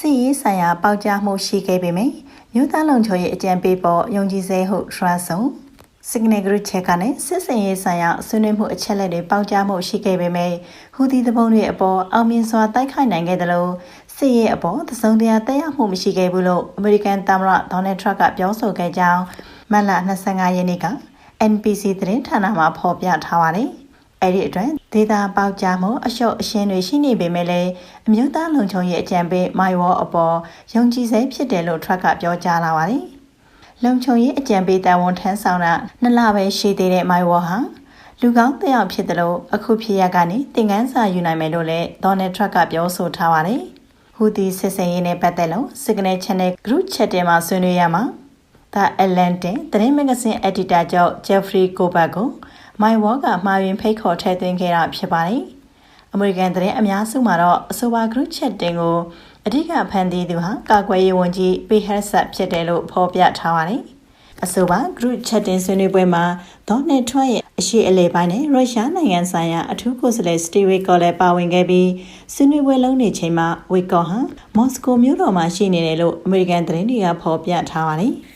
စီရေးဆိုင်ရာပေါက်ကြားမှုရှိခဲ့ပေမယ့်မြို့သားလုံခြုံရေးအကြံပေးပေါ်ယုံကြည်စေဟုထရဆုံ Signal Group ချက်ကနေစစ်စင်ရေးဆိုင်ရာဆွေးနွေးမှုအချက်လက်တွေပေါက်ကြားမှုရှိခဲ့ပေမယ့်ဟူသီသဘုံတွေအပေါ်အောင်မြင်စွာတိုက်ခိုက်နိုင်ခဲ့တယ်လို့စစ်ရေးအပေါ်သစုံတရာတက်ရောက်မှုမရှိခဲ့ဘူးလို့အမေရိကန်သမ္မတဒေါ်နယ်ထရန့်ကပြောဆိုခဲ့ကြောင်းမတ်လ25ရက်နေ့က NBC သတင်းဌာနမှာဖော်ပြထားပါတယ်။ အဲ့ဒီအတွက်ဒေတာပေါက်ကြားမှုအလျှော့အရှင်းတွေရှိနေပေမဲ့လည်းအမျိုးသားလုံခြုံရေးအကြံပေးမိုင်ဝေါ်အပေါ်ယုံကြည်စိတ်ဖြစ်တယ်လို့ထရက်ကပြောကြားလာပါတယ်။လုံခြုံရေးအကြံပေးတာဝန်ထမ်းဆောင်တာနှစ်လပဲရှိသေးတဲ့မိုင်ဝေါ်ဟာလူကောင်းတစ်ယောက်ဖြစ်တယ်လို့အခုဖြစ်ရကနေသင်ခန်းစာယူနိုင်မယ်လို့လည်းဒေါ်နယ်ထရက်ကပြောဆိုထားပါတယ်။ဟူဒီစစ်စင်ရေးနဲ့ပတ်သက်လို့ Signal Channel Group Chat ထဲမှာဆွေးနွေးရမှာ The Atlantic သတင်းမဂ္ဂဇင်း editor ကျောက် Jeffrey Kovac ကို My Walk ကမှာရင်ဖိတ်ခေါ်ထည့်သွင်းခဲ့တာဖြစ်ပါတယ်။ American သတင်းအများစုမှာတော့အဆိုပါ group chat တင်ကိုအဓိကဖန်တီးသူဟာကာကွယ်ရေးဝန်ကြီး Pete Hegseth ဖြစ်တယ်လို့ဖော်ပြထားပါတယ်။အဆိုပါ group chat တင်ဆွေးနွေးပွဲမှာ Donald Trump ရဲ့အရှိအလေပိုင်းနဲ့ရုရှားနိုင်ငံဆိုင်ရာအထူးကိုယ်စားလှယ် Steve Witkoff လည်းပါဝင်ခဲ့ပြီးဆွေးနွေးပွဲလုံးနေချိန်မှာ Witkoff ဟာမော်စကိုမြို့တော်မှာရှိနေတယ်လို့ American သတင်းတွေကဖော်ပြထားပါတယ်။